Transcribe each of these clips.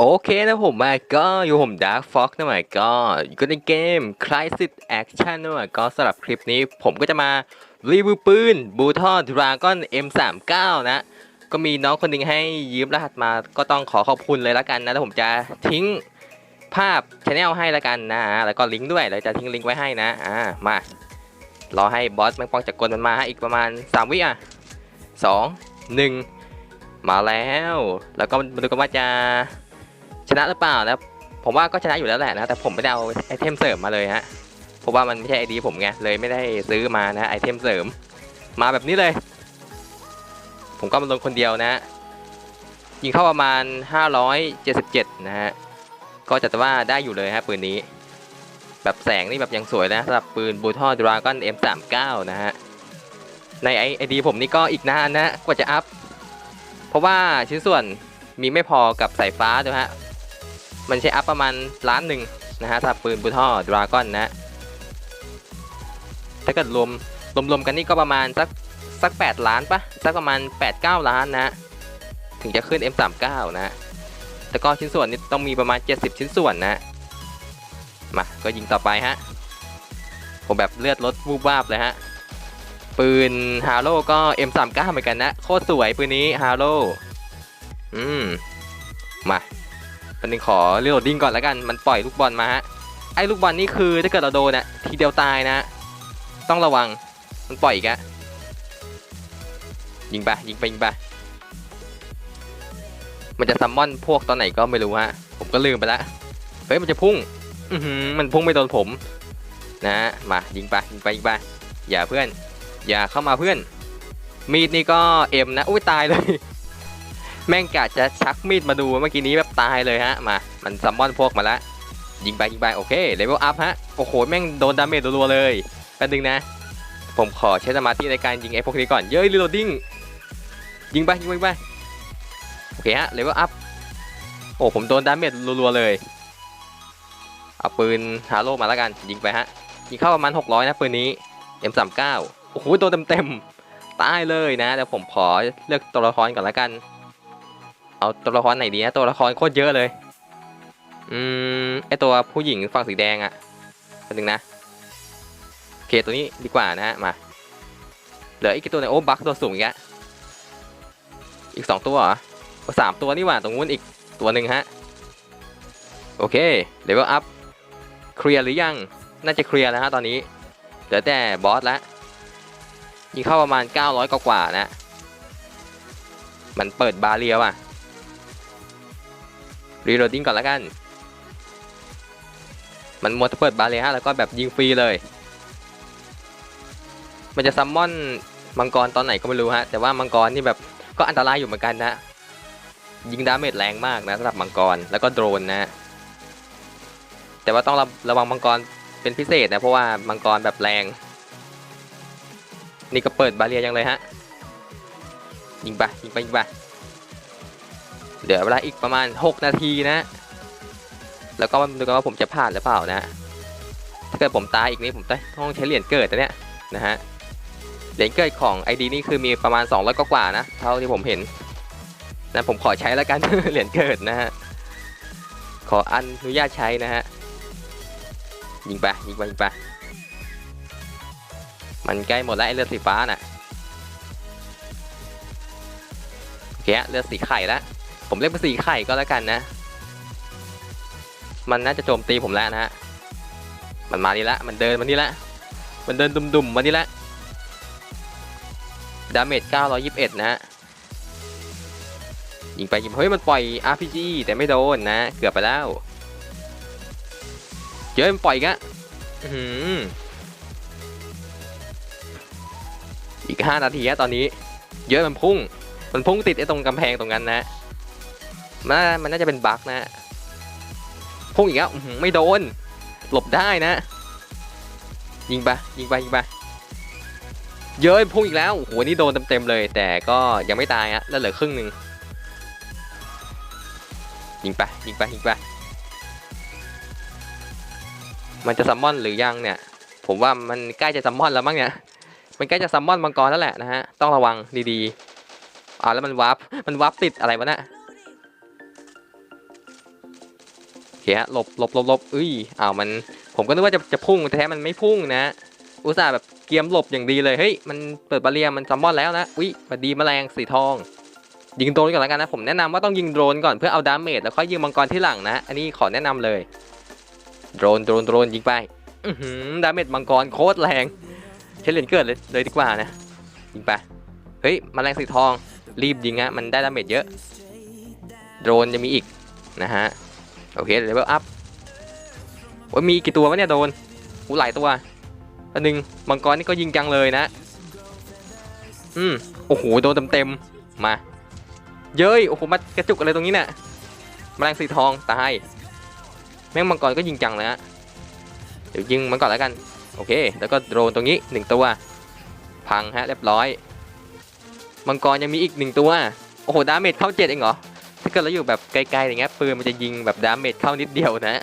โอเคนะผมมาก็อยู่ผมดาร์ f ฟ็อกนะหมายก็อยู่ในเกม Crisis Action นะหมายก็สำหรับคลิปนี้ผมก็จะมารีวิวปืนบูทอดราก้อน M39 นะ ก็มีน้องคนหนึ่งให้ยืมรหัสมาก็ต้องขอขอบคุณเลยละกันนะแล้วผมจะทิ้งภาพช anel ให้ละกันนะ แล้วก็ลิงก์ด้วยแล้วจะทิ้งลิงก์ไว้ให้นะอ่ามารอให้บอสแมงปองจากกลมันมาอีกประมาณ 3 วิอะสองหนึ่งมาแล้ว แล้วก็มาดูกันว่าจะ ชนะหรือเปล่านะผมว่าก็ชนะอยู่แล้วแหละนะแต่ผมไม่ได้เอาไอเทมเสริมมาเลยฮะเพราะว่ามันไม่ใช่ไอดีผมไงเลยไม่ได้ซื้อมานะไอเทมเสริม มาแบบนี้เลย ผมก็มาลงคนเดียวนะยิงเข้าประมาณ 577 นะฮะก็จัดว่าได้อยู่เลยฮะปืนนี้ แบบแสงนี่แบบยังสวยนะสำหรับปืนบูทอดราก้อน M39 นะฮะในไอไอดีผมนี่ก็อีกนานนะกว่าจะอัพ เพราะว่าชิ้นส่วนมีไม่พอกับสายฟ้าด้วยฮะ มันใช้อัพประมาณล้านหนึ่งนะฮะสำหรับปืนบูท่อดราก้อนนะ ถ้าเกิดรวมรวมรวมกันนี่ก็ประมาณสักสัก 8 ล้านปะสักประมาณ 8-9 ล้านนะ ถึงจะขึ้น M39 นะแต่ก็ชิ้นส่วนนี่ต้องมีประมาณ 70 ชิ้นส่วนนะ มา ก็ยิงต่อไปฮะ ผมแบบเลือดลดวูบวาบเลยฮะ ปืนฮาโลก็ M39 เหมือนกันนะ โคตรสวยปืนนี้ฮาโลอืม มา เป็นงขอเรียลดิ้งก่อนแล้วกัน มันปล่อยลูกบอลมาฮะ ไอ้ลูกบอลนี่คือถ้าเกิดเราโดนอะทีเดียวตายนะ ต้องระวัง มันปล่อยอีกอะยิงไปยิงไปยิงไปมันจะซัมมอนพวกตอนไหนก็ไม่รู้ฮะ ผมก็ลืมไปละเฮ้ยมันจะพุ่ง อือหือมันพุ่งไม่โดนผม นะ มายิงไปยิงไปยิงไปอย่าเพื่อน อย่าเข้ามาเพื่อน มีดนี่ก็เอ็มนะ อุ้ยตายเลย แม่งกะจะชักมีดมาดูเมื่อกี้นี้แบบตายเลยฮะมามันซัมมอนพวกมาแล้วยิงไปยิงไปโอเคเลเวลอัพฮะโอ้โหแม่งโดนดาเมจรัวๆเลยแป๊บนึงนะ ผมขอใช้สมาธิในการยิงไอ้พวกนี้ก่อนเย้ยรีโหลดดิ้งยิงไปยิงไปยิงไปโอเคฮะเลเวลอัพโอ้ผมโดนดาเมจรัวๆเลยเอาปืนฮาโลมาแล้วกันยิงไปฮะยิงเข้าประมาณ 600 นะปืนนี้ M39 โอ้โหโดนเต็มๆตายเลยนะแต่ผมขอเลือกตัวละครก่อนละกัน เอาตัวละครไหนดีนะตัวละครโคตรเยอะเลย อืมไอตัวผู้หญิงฝั่งสีแดงอะ่ะคนหนึ่งนะโอเคตัวนี้ดีกว่านะฮะมาเหลืออีกตัวหนึงโอ้บัคตัวสูงอีกอะอีกสองตัวเหรอโอ้สามตัวนี่หว่าตรงนู้นอีกตัวหนึ่งฮะโอเคเลเวลอัพเคลียร์หรือยังน่าจะเคลียร์แล้วฮะตอนนี้เหลือแต่บอสล้วยิงเข้าประมาณ 900 กว่าๆนะ มันเปิดบาเรียว่ะ รีโหลดดิ้งก่อนล้วกัน มันมัวจะเปิดบาเรียฮะแล้วก็แบบยิงฟรีเลย มันจะซัมมอนมังกรตอนไหนก็ไม่รู้ฮะ แต่ว่ามังกรนี่แบบก็อันตรายอยู่เหมือนกันนะ ยิงดาเมจแรงมากนะสำหรับมังกรแล้วก็โดรนนะ แต่ว่าต้องระระวังมังกรเป็นพิเศษนะเพราะว่ามังกรแบบแรง นี่ก็เปิดบาเรียยังเลยฮะยิงไปยิงไปยิงไป เหลือเวลาอีกประมาณ 6 นาทีนะ แล้วก็มาดูกันว่าผมจะผ่านหรือเปล่านะ ถ้าเกิดผมตายอีกนี้ผมต้องใช้เหรียญเกิดนะเนี่ยนะฮะ เหรียญเกิดของ ID นี่คือมีประมาณ 200 กว่านะ เท่าที่ผมเห็นนะผมขอใช้แล้วกัน เหรียญเกิดนะฮะ ขออนุญาตใช้นะฮะ ยิงไปยิงไปยิงไป มันใกล้หมดแล้วไอเลือดสีฟ้าน่ะโอเคฮะเลือดสีไข่แล้ว ผมเรียกเป็นสีไข่ก็แล้วกันนะ มันน่าจะโจมตีผมแล้วนะฮะ มันมานี่ละ มันเดินมานี่ละ มันเดินดุมๆมานี่ละ ดาเมจ 921 นะฮะ ยิงไปยิงเฮ้ย มันปล่อย RPG แต่ไม่โดนนะ เกือบไปแล้ว เยอะมันปล่อยอีกอะอีก 5 นาทีอะตอนนี้ เยอะมันพุ่ง มันพุ่งติดไอ้ตรงกำแพงตรงนั้นนะ มันมันน่าจะเป็นบั๊กนะพุ่งอีกแล้วไม่โดน หลบได้นะ ยิงไปยิงไปยิงไปเยอะพุ่งอีกแล้วโอ้โหนี่โดนเต็มๆเลย แต่ก็ยังไม่ตายอะแล้วเหลือครึ่งหนึ่งยิงไปยิงไปยิงไปมันจะซัมมอนหรือยังเนี่ย ผมว่ามันใกล้จะซัมมอนแล้วมั้งเนี่ยมันใกล้จะซัมมอนมังกรแล้วแหละนะฮะต้องระวังดีๆอ่าแล้วมันวาร์ปมันวาร์ปติดอะไรวะเนะี่ย เคฮะหลบหลบหลบหลบอุ้ยอ้าวมันผมก็นึกว่าจะจะพุ่งแต่แท้มันไม่พุ่งนะ อุตส่าห์แบบเกียมหลบอย่างดีเลยเฮ้ยมันเปิดบาเรียมันซัมมอนแล้วนะอุ้ยบัดดีแมลงสีทอง ยิงโดรนก่อนแล้วกันนะผมแนะนำว่าต้องยิงโดรนก่อนเพื่อเอาดาเมจแล้วค่อยยิงมังกรที่หลังนะ อันนี้ขอแนะนำเลยโดรนโดรนโดรนยิงไปอืดาเมจมังกรโคตรแรงใช้เหรียญเกิดเลยเลยดีกว่านะยิงไปเฮ้ยมแมลงสีทองรีบยิงฮะมันได้ดาเมจเยอะโดรนจะมีอีกนะฮะ โอเคเลเวลอัพโอ้ยมีกี่ตัววะเนี่ยโดนหูหลายตัวอันหนึ่งมังกรนี่ก็ยิงจังเลยนะ อืมโอ้โหโดนเต็มๆมา เย้ยโอ้โหมากระจุกอะไรตรงนี้เนี่ยแมลงสีทองตายแม่งมังกรก็ยิงจังเลยฮะเดี๋ยวยิงมันก่อนแล้วกันโอเค แล้วก็โดรนตรงนี้หนึ่งตัว พังฮะเรียบร้อย มังกรยังมีอีกหนึ่งตัว โอ้โห ดาเมจเข้าเจ็ดเองเหรอ กิดเราอยู่แบบไกลๆอย่างเงี้ยปืนมันจะยิงแบบดาเมจเข้านิดเดียวนะ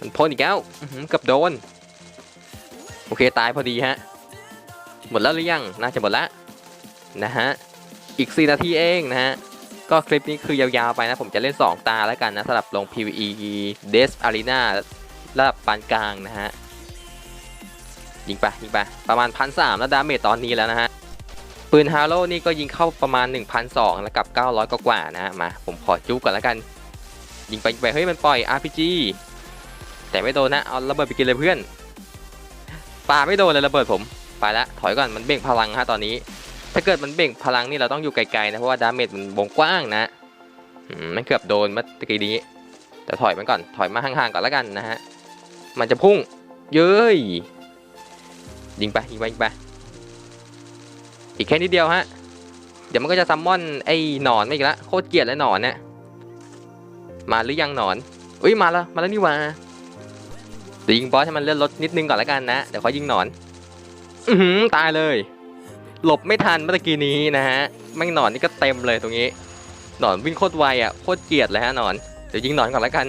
มันพ่นอีกแล้วกับโดน โอเคตายพอดีฮะ หมดแล้วหรือยัง น่าจะหมดละนะฮะ อีก 4 นาทีเองนะฮะ ก็คลิปนี้คือยาวๆไปนะ ผมจะเล่น 2 ตาแล้วกันนะสำหรับลง PVE Des Arena ระดับปานกลางนะฮะ ยิงไปยิงไปประมาณพันสามแล้วดาเมจตอนนี้แล้วนะฮะ ปืนฮาโลนี่ก็ยิงเข้าประมาณ 1,200 แล้วกับ 900 กว่านะฮะมาผมขอจุกก่อนแล้วกัน ยิงไปยิงไปเฮ้ยมันปล่อย RPG แต่ไม่โดนนะเอาระเบิดไปกินเลยเพื่อนปาไม่โดนเลยระเบิดผมไปละถอยก่อนมันเบ่งพลังฮะตอนนี้ ถ้าเกิดมันเบ่งพลังนี่เราต้องอยู่ไกลๆนะเพราะว่าดาเมจมันวงกว้างนะมันเกือบโดนเมื่อตะกี้นี้ แต่ถอยมันก่อนถอยมาห่างๆก่อนแล้วกันนะฮะมันจะพุ่งเย้ยยิงไปยิงไปยิงไป อีกแค่นิดเดียวฮะ เดี๋ยวมันก็จะซัมมอนไอ้หนอนมาอีกละโคตรเกลียดเลยหนอนเนี่ยมาหรือยังหนอนอุ้ยมาแล้วมาแล้วนี่หว่าเดี๋ยวยิงบอสให้มันเลื่อนรถนิดนึงก่อนแล้วกันนะเดี๋ยวขายิงหนอน อือหือตายเลย หลบไม่ทันเมื่อกี้นี้นะฮะแม่งหนอนนี่ก็เต็มเลยตรงนี้ หนอนวิ่งโคตรไวอะโคตรเกลียดเลยฮะหนอนเดี๋ยวยิงหนอนก่อนแล้วกัน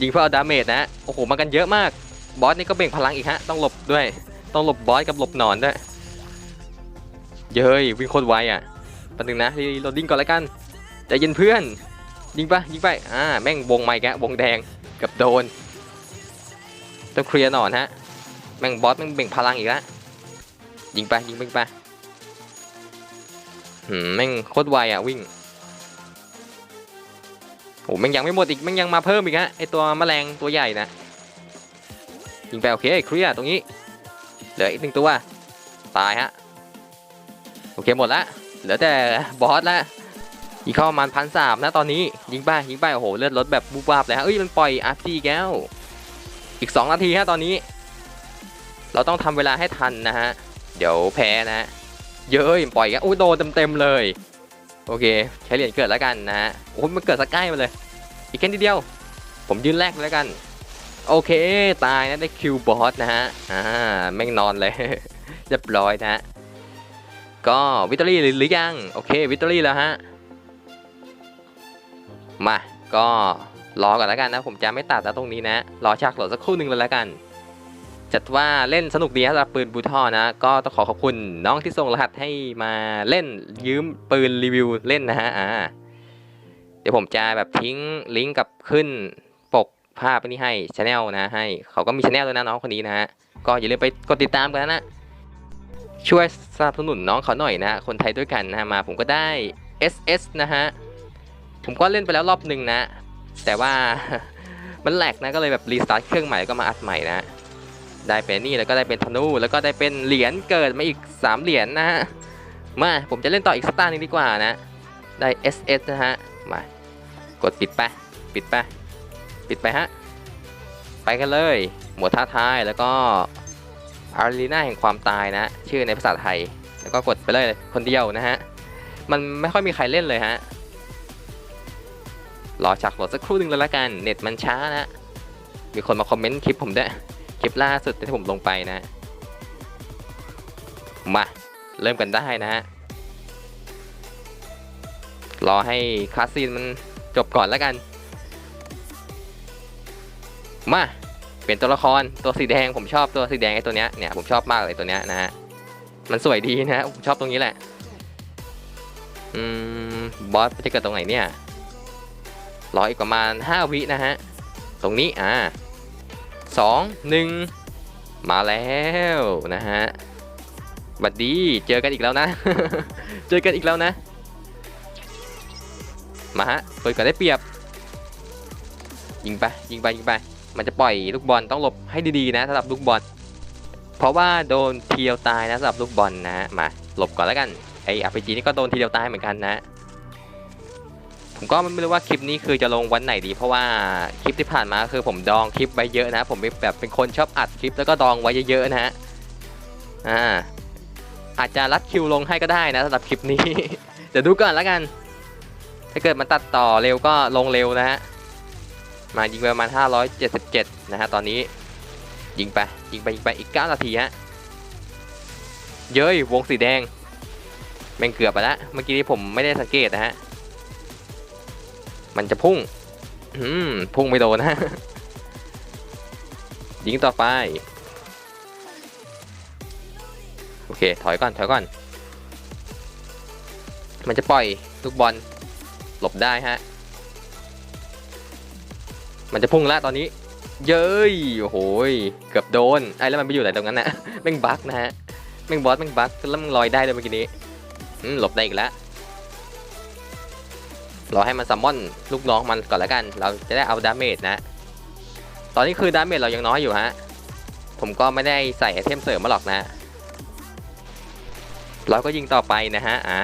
ยิงเพื่อเอาดาเมจนะโอ้โหมากันเยอะมากบอสนี่ก็เบ่งพลังอีกฮะต้องหลบด้วย ต้องหลบบอสกับหลบหนอนด้วย เย้ยวิ่งโคตรไวอะป๊บนึงนะรีโหลดดิ้งก่อนแล้วกันใจเย็นเพื่อน ยิงปะยิงไปอ่าแม่งวงไม้แกวงแดงกับโดนต้องเคลียร์หนอนฮะแม่งบอสแม่งเบ่งพลังอีกแล้วยิงไปยิงไปยิงไปหืมแม่งโคตรไวอะวิ่งโอ้แม่งยังไม่หมดอีกแม่งยังมาเพิ่มอีกฮะไอตัวแมลงตัวใหญ่นะยิงไปโอเคเคลียร์ตรงนี้เหลืออีกหนึ่งตัวตายฮะ โอเคหมดละเหลือแต่บอสละยิงเข้าประมาณพันสามนะตอนนี้ยิงไปยิงไปโอ้โหเลือดลดแบบบูบาบเลยฮะเอ้ยมันปล่อยอาร์พีแก้วอีก 2 นาทีฮะตอนนี้ เราต้องทำเวลาให้ทันนะฮะเดี๋ยวแพ้นะเยอะยปล่อยกันอุ้ยโดนเต็มๆเลย โอเคใช้เหรียญเกิดแล้วกันนะฮะโอ้ยมันเกิดสักใกล้มาเลย อีกแค่นิดเดียว ผมยืนแรกเลยแล้วกัน โอเคตายนะได้คิวบอสนะฮะอ่าแม่งนอนเลยเรียบร้อยนะฮะ ก็วิตอรี่หรือยัง โอเควิตอรี่แล้วฮะ มา ก็รอก่อนแล้วกันนะ ผมจะไม่ตัดนะตรงนี้นะ รอฉากหลดสักครู่หนึ่งเลยแล้วกัน จัดว่าเล่นสนุกดีนะสำหรับปืนบูท่อนะ ก็ต้องขอขอบคุณน้องที่ส่งรหัสให้มาเล่นยืมปืนรีวิวเล่นนะฮะอ่าเดี๋ยวผมจะแบบทิ้งลิงก์กับขึ้นปกภาพนี้ให้ช anel นะให้ เขาก็มีช anel ด้วยนะน้องคนนี้นะฮะก็อย่าลืมไปกดติดตามกันนะ ช่วยสนับสนุนน้องเขาหน่อยนะคนไทยด้วยกันนะมาผมก็ได้ SS นะฮะผมก็เล่นไปแล้วรอบหนึ่งนะ แต่ว่ามันแหลกนะก็เลยแบบรีสตาร์ทเครื่องใหม่ก็มาอัดใหม่นะได้เป็นนี่แล้วก็ได้เป็นธนูแล้วก็ได้เป็นเหรียญเกิดมาอีก 3 เหรียญนะฮะมาผมจะเล่นต่ออีกสตาร์นึงดีกว่านะ ได้ SS นะฮะมากดปิดไปปิดไปปิดไปฮะไปกันเลย หมวดท้าทายแล้วก็ อารีนาแห่งความตายนะ ชื่อในภาษาไทย แล้วก็กดไปเลยคนเดียวนะฮะ มันไม่ค่อยมีใครเล่นเลยฮะ รอฉากโหลดสักครู่หนึ่งแล้วละกัน เน็ตมันช้านะ มีคนมาคอมเมนต์คลิปผมด้วยคลิปล่าสุดที่ผมลงไปนะ มาเริ่มกันได้นะฮะ รอให้คาสซีนมันจบก่อนแล้วกัน มา เป็นตัวละครตัวสีแดงผมชอบตัวสีแดงไอ้ตัวเนี้ยเนี่ยผมชอบมากเลยตัวเนี้ยนะฮะมันสวยดีนะฮะผมชอบตรงนี้แหละอืมบอสจะเกิดตรงไหนเนี่ยรออีกประมาณ 5 วินะฮะตรงนี้อ่าสองหนึ่งมาแล้วนะฮะบัดดีเจอกันอีกแล้วนะ เจอกันอีกแล้วนะ มาฮะเปิดก่อนได้เปรียบ ยิงไปยิงไปยิงไป มันจะปล่อยลูกบอลต้องหลบให้ดีๆนะสำหรับลูกบอล เพราะว่าโดนทีเดียวตายนะสำหรับลูกบอลนะมาหลบก่อนแล้วกันไอ้อาร์พีจีนี่ก็โดนทีเดียวตายเหมือนกันนะ ผมก็ไม่รู้ว่าคลิปนี้คือจะลงวันไหนดี เพราะว่าคลิปที่ผ่านมาคือผมดองคลิปไว้เยอะนะ ผมแบบเป็นคนชอบอัดคลิปแล้วก็ดองไว้เยอะๆนะฮะอ่าอาจจะรัดคิวลงให้ก็ได้นะสำหรับคลิปนี้ เดี๋ยวดูก่อนแล้วกัน ถ้าเกิดมันตัดต่อเร็วก็ลงเร็วนะฮะ มายิงไปประมาณ 577 นะฮะตอนนี้ยิงไปยิงไปยิงไปอีก 9 นาทีฮะเย้ยวงสีแดง แม่งเกือบไปแล้วเมื่อกี้นี้ผมไม่ได้สังเกตนะฮะมันจะพุ่งอืมพุ่งไม่โดนนะยิงต่อไปโอเคถอยก่อนถอยก่อน มันจะปล่อยลูกบอลหลบได้ฮะ มันจะพุ่งแล้วตอนนี้ เย้ยโอ้โหเกือบโดนไอ้แล้วมันไปอยู่ไหนตรงนั้นนะแม่งบั๊กนะฮะแม่งบอสแม่งบั๊กแล้วมันลอยได้เลยเมื่อกี้นี้หลบได้อีกแล้วรอให้มันซัมมอนลูกน้องมันก่อนแล้วกัน เราจะได้เอาดาเมจนะ ตอนนี้คือดาเมจเรายังน้อยอยู่ฮะ ผมก็ไม่ได้ใส่ไอเทมเสริมมาหรอกนะ เราก็ยิงต่อไปนะฮะ อ่า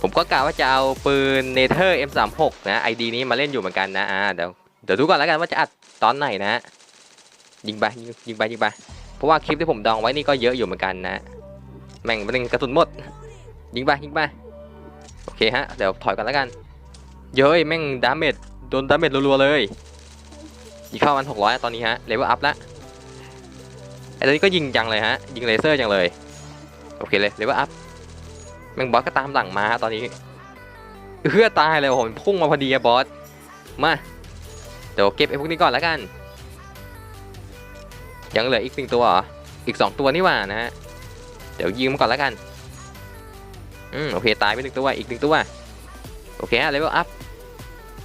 ผมก็กะว่าจะเอาปืนเนเธอร์ M36 นะไอดีนี้มาเล่นอยู่เหมือนกันนะ อ่า เดี๋ยว เดี๋ยวดูก่อนแล้วกันว่าจะอัดตอนไหนนะ ยิงไปยิงไปยิงไปเพราะว่าคลิปที่ผมดองไว้นี่ก็เยอะอยู่เหมือนกันนะ แม่งมันกระสุนหมด ยิงไปยิงไปโอเคฮะเดี๋ยวถอยกันแล้วกัน เย้ยแม่งดาเมจโดนดาเมจรัวๆเลยยิงเข้ามัน600ตอนนี้ฮะเลเวลอัพแล้วไอ้ตัวนี้ก็ยิงจังเลยฮะยิงเลเซอร์จังเลยโอเคเลยเลเวลอัพแม่งบอสก็ตามหลังมาฮะตอนนี้เพื่อตายเลยโอ้โหมันพุ่งมาพอดีอะบอสมา เดี๋ยวเก็บไอ้พวกนี้ก่อนแล้วกัน ยังเหลืออีกหนึ่งตัวเหรอ อีกสองตัวนี่หว่านะฮะ เดี๋ยวยิงมันก่อนแล้วกัน อืมโอเคตายไปหนึ่งตัวอีกหนึ่งตัว โอเคเลเวลอัพ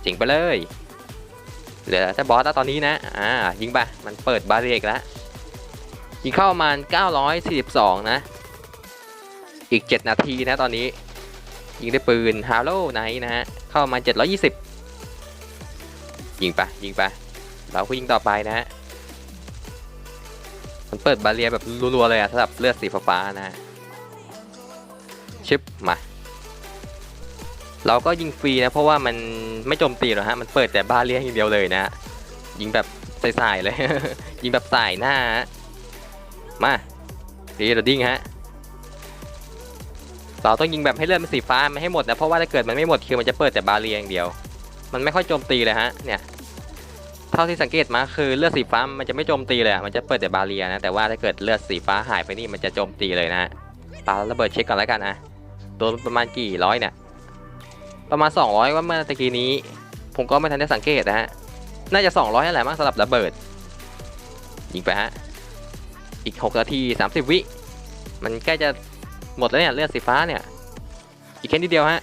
เจ๋งไปเลย เหลือแต่บอสแล้วตอนนี้นะ อ่ายิงไปมันเปิดบาเรียกแล้วยิงเข้าประมาณ 942 นะ อีก 7 นาทีนะตอนนี้ ยิงด้วยปืนฮาโลไนนะฮะ เข้ามา 720 ยิงไปยิงไป เราก็ยิงต่อไปนะฮะมันเปิดบาเรียแบบรัวๆเลยอะสำหรับเลือดสีฟ้านะฮะชึบมา เราก็ยิงฟรีนะ เพราะว่ามันไม่โจมตีหรอกฮะมันเปิดแต่บาเรียอย่างเดียวเลยนะยิงแบบใส่ๆเลย ยิงแบบใสายหน้ามาดีเราดิ้งฮะเราต้องยิงแบบให้เลือดมันสีฟ้าไม่ให้หมดนะเพราะว่าถ้าเกิดมันไม่หมดคือมันจะเปิดแต่บาเรียอย่างเดียว มันไม่ค่อยโจมตีเลยฮะเนี่ยเท่าที่สังเกตมาคือเลือดสีฟ้ามันจะไม่โจมตีเลยมันจะเปิดแต่บาเรียนะแต่ว่าถ้าเกิดเลือดสีฟ้าหายไปนี่มันจะโจมตีเลยนะฮะปาระเบิดเช็คก่อนแล้วกันอะโดนประมาณกี่ร้อยเนี่ยประมาณ 200 ว่าเมื่อตะกี้นี้ ผมก็ไม่ทันได้สังเกตนะฮะน่าจะ 200นั่นแหละมั้งสำหรับระเบิดยิงไปฮะอีก6นาที30 วิมันใกล้จะหมดแล้วเนี่ยเลือดสีฟ้าเนี่ยอีกแค่นิดเดียวฮะ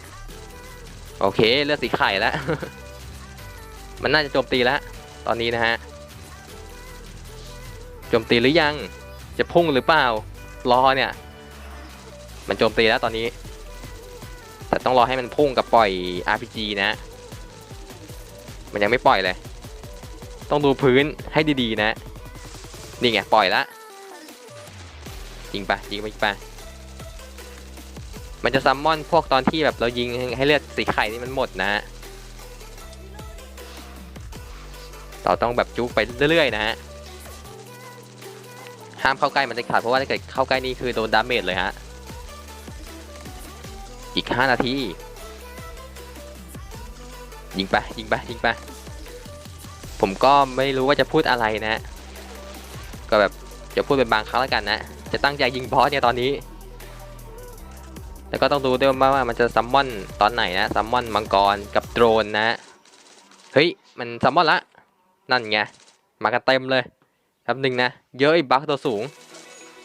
โอเคเลือดสีไข่แล้ว มันน่าจะโจมตีแล้ว ตอนนี้นะฮะ โจมตีหรือยัง จะพุ่งหรือเปล่า รอเนี่ย มันโจมตีแล้วตอนนี้ แต่ต้องรอให้มันพุ่งกับปล่อย RPG นะ มันยังไม่ปล่อยเลย ต้องดูพื้นให้ดีๆนะ นี่ไงปล่อยละยิงไปยิงไปยิงไป มันจะซัมมอนพวกตอนที่แบบเรายิงให้เลือดสีไข่นี่มันหมดนะเราต้องแบบจุกไปเรื่อยๆนะฮะห้ามเข้าใกล้มันจะขาดเพราะว่าถ้าเกิดเข้าใกล้นี่คือโดนดาเมจเลยฮะอีก 5 นาที ยิงไปยิงไปยิงไปผมก็ไม่รู้ว่าจะพูดอะไรนะ ก็แบบจะพูดเป็นบางครั้งแล้วกันนะ จะตั้งใจยิงบอสเนี่ยตอนนี้ แล้วก็ต้องดูด้วยว่ามันจะซัมมอนตอนไหนนะซัมมอนมังกรกับโดรนนะเฮ้ยมันซัมมอนละนั่นไงมากันเต็มเลยแป๊บหนึ่งนะเยอะไอ้บัคตัวสูง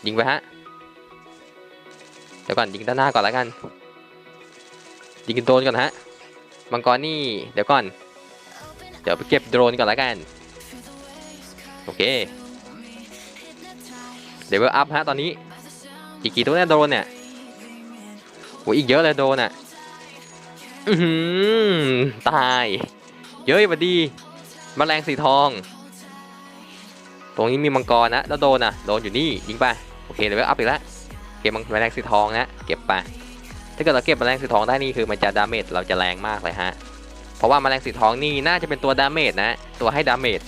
ยิงไปฮะเดี๋ยวก่อนยิงด้านหน้าก่อนแล้วกัน ยิงโดนก่อนฮะมังกรนี่เดี๋ยวก่อน เดี๋ยวไปเก็บโดรนก่อนละกันโอเคเดเวอัพฮะตอนนี้อีกกี่ตัวเนี่ยโดรนเนี่ย โหอีกเยอะเลยโดนอะอือหือตาย เย้ยหวัดดีมแมลงสีทอง ตรงนี้มีมังกรนะ แล้วโดนอะ โดนอยู่นี่ยิงไปโอเคเดี๋ยวอัพอีกแล้วเก็บมังแมลงสีทองนะ เก็บไป ถ้าเกิดเราเก็บแมลงสีทองได้นี่คือมันจะดาเมจเราจะแรงมากเลยฮะ เพราะว่าแมลงสีทองนี่น่าจะเป็นตัวดาเมจนะ ตัวให้ดาเมจ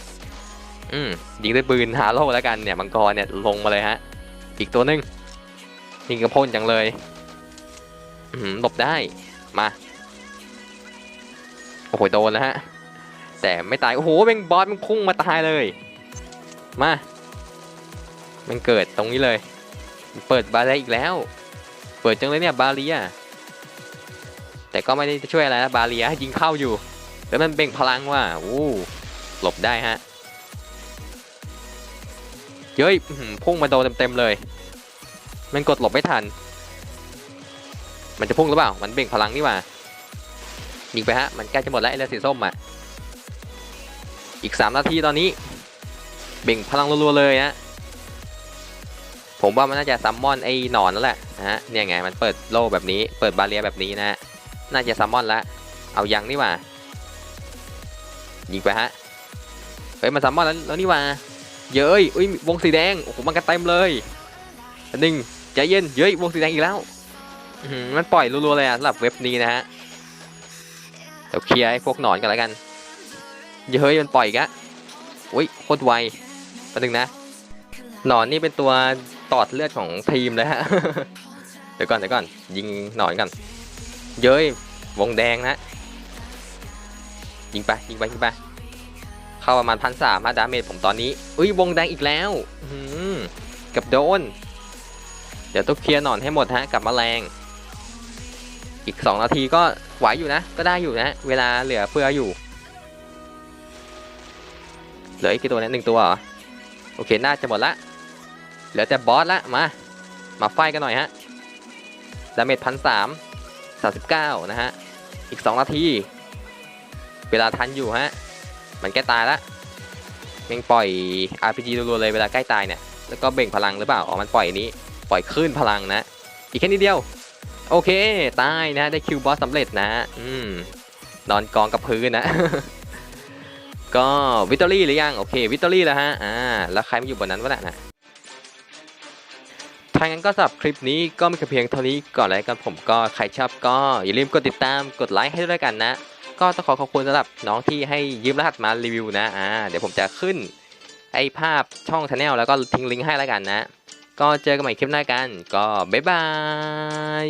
อืมยิงด้วยปืนฮาโลแล้วกันเนี่ยมังกรเนี่ยลงมาเลยฮะ อีกตัวนึงยิงกระพ่นจังเลย หลบได้มา โอ้โหโดนแล้วฮะ แต่ไม่ตาย โอ้โหเป็นบอสมันพุ่งมาตายเลย มา มันเกิดตรงนี้เลย เปิดบาเรียอีกแล้ว เปิดจังเลยเนี่ยบาเรียแต่ก็ไม่ได้ช่วยอะไรนะบาเรียยิงเข้าอยู่ แล้วมันเบ่งพลังว่าอู้หลบได้ฮะเย้ยพุ่งมาโดนเต็มๆเลย มันกดหลบไม่ทัน มันจะพุ่งหรือเปล่า มันเบ่งพลังนี่ว่ายิงไปฮะ มันใกล้จะหมดแล้วไอ้เรือสีส้มอะ อีก 3 นาทีตอนนี้ เบ่งพลังรัวๆเลยฮะ ผมว่ามันน่าจะซัมมอนไอ้หนอนนั่นแหละนะฮะ เนี่ยไง มันเปิดโล่แบบนี้ เปิดบาเรียแบบนี้นะฮะน่าจะซัมมอนละ เอายังนี่ว่ายิงไปฮะ เฮ้ย มันซัมมอนแล้วแล้วนี่ว่า เย้ย อุ้ย วงสีแดง โอ้โห มันกันเต็มเลยนหนึ่งใจเย็น เย้ย วงสีแดงอีกแล้ว มันปล่อยรัวๆเลยอะสำหรับเว็บนี้นะฮะเดี๋ยวเคลียร์ไอ้พวกหนอนกันแล้วกันเย้ยมันปล่อยอีกอะอุ้ยโคตรไวมาดึงนะ หนอนนี่เป็นตัวตอดเลือดของทีมเลยฮะเดี๋ยวก่อนเดี๋ยวก่อน ยิงหนอนกัน เย้ยวงแดงนะยิงไปยิงไปยิงไปเข้าประมาณพันสามดาเมจผมตอนนี้อุ้ยวงแดงอีกแล้วกับโดน เดี๋ยวต้องเคลียร์หนอนให้หมดฮะกับแมลง อีก 2 นาทีก็ไหวอยู่นะ ก็ได้อยู่นะ เวลาเหลือเฟืออยู่ เหลืออีกกี่ตัวเนี่ยหนึ่งตัวเหรอ โอเค น่าจะหมดละ เหลือแต่บอสละ มา มาไฟกันหน่อยฮะ ดาเมจพันสามสามสิบเก้านะฮะ อีก 2 นาที เวลาทันอยู่ฮะ มันใกล้ตายละยังปล่อย RPG รัวๆเลยเวลาใกล้ตายเนี่ย แล้วก็เบ่งพลังหรือเปล่า อ๋อ มันปล่อยนนี้ ปล่อยคลื่นพลังนะ อีกแค่นิดเดียว โอเค ตายนะ ได้คิวบอสสำเร็จนะ อืม นอนกองกับพื้นนะ ก็วิตตอรี่หรือยัง โอเค วิตตอรี่แล้วฮะ อ่า แล้วใครมาอยู่บนนั้นวะน่ะนะถ้างั้นก็สำหรับคลิปนี้ก็มีแค่เพียงเท่านี้ก่อนแล้วกันผมก็ใครชอบก็อย่าลืมกดติดตามกดไลค์ให้ด้วยกันนะ ก็ต้องขอขอบคุณสำหรับน้องที่ให้ยืมรหัสมารีวิวนะ อ่า เดี๋ยวผมจะขึ้นไอภาพช่องชาแนลแล้วก็ทิ้งลิงก์ให้แล้วกันนะ ก็เจอกันใหม่คลิปหน้ากัน ก็บ๊ายบาย